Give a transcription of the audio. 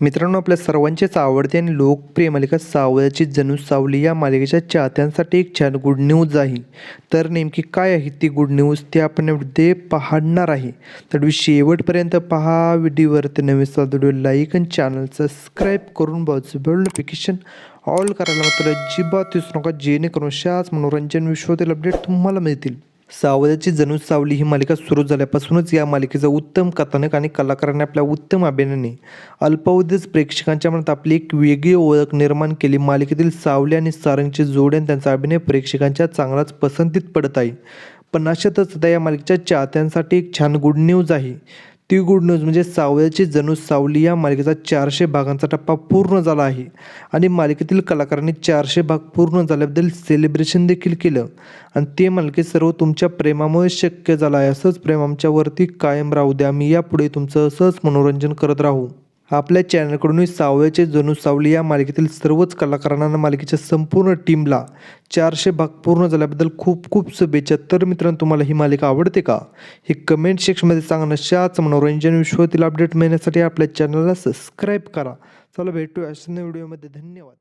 मित्रांनो आपल्या सर्वांचेच आवडते आणि लोकप्रिय मालिका सावळ्याची जणू सावली. या मालिकेच्या चाहत्यांसाठी एक छान गुड न्यूज आहे. तर नेमकी काय आहे ती गुड न्यूज ते आपण यामध्ये पाहणार आहे. तर शेवटपर्यंत पहा. व्हिडिओवरती नवीन व्हिडिओ लाईक आणि चॅनल सबस्क्राईब करून बाजू बेल नोटिफिकेशन ऑल करायला मात्र अजिबात विसरू नका. जेणेकरून अशाच मनोरंजन विश्वातील अपडेट तुम्हाला मिळतील. सावळ्याची जणू सावली ही मालिका सुरू झाल्यापासूनच या मालिकेचा उत्तम कथानक आणि कलाकारांनी आपल्या उत्तम अभिनयाने अल्पावधीच प्रेक्षकांच्या मनात आपली एक वेगळी ओळख निर्माण केली. मालिकेतील सावली आणि सारंगची जोड्यान आणि त्यांचा अभिनय प्रेक्षकांच्या चांगलाच पसंतीत पडत आहे. पण अशातच आता या मालिकेच्या चाहत्यांसाठी एक छान गुड न्यूज आहे. ती गुड न्यूज म्हणजे सावळ्याची जणू सावली या मालिकेचा चारशे भागांचा टप्पा पूर्ण झाला आहे. आणि मालिकेतील कलाकारांनी चारशे भाग पूर्ण झाल्याबद्दल सेलिब्रेशन देखील केलं. आणि ते मालिके सर्व तुमच्या प्रेमामुळे शक्य झालं आहे. असंच प्रेम आमच्यावरती कायम राहू द्या. मी यापुढे तुमचं असंच मनोरंजन करत राहू. आपल्या चॅनलकडून सावळ्याचे जणू सावली या मालिकेतील सर्वच कलाकारांना मालिकेच्या संपूर्ण टीमला चारशे भाग पूर्ण झाल्याबद्दल खूप खूप शुभेच्छा. तर मित्रांनो तुम्हाला ही मालिका आवडते का? हे कमेंट सेक्शनमध्ये सांगा. नशाच मनोरंजन विश्वातील अपडेट मिळण्यासाठी आपल्या चॅनलला सबस्क्राईब करा. चला भेटूया अशा व्हिडिओमध्ये धन्यवाद.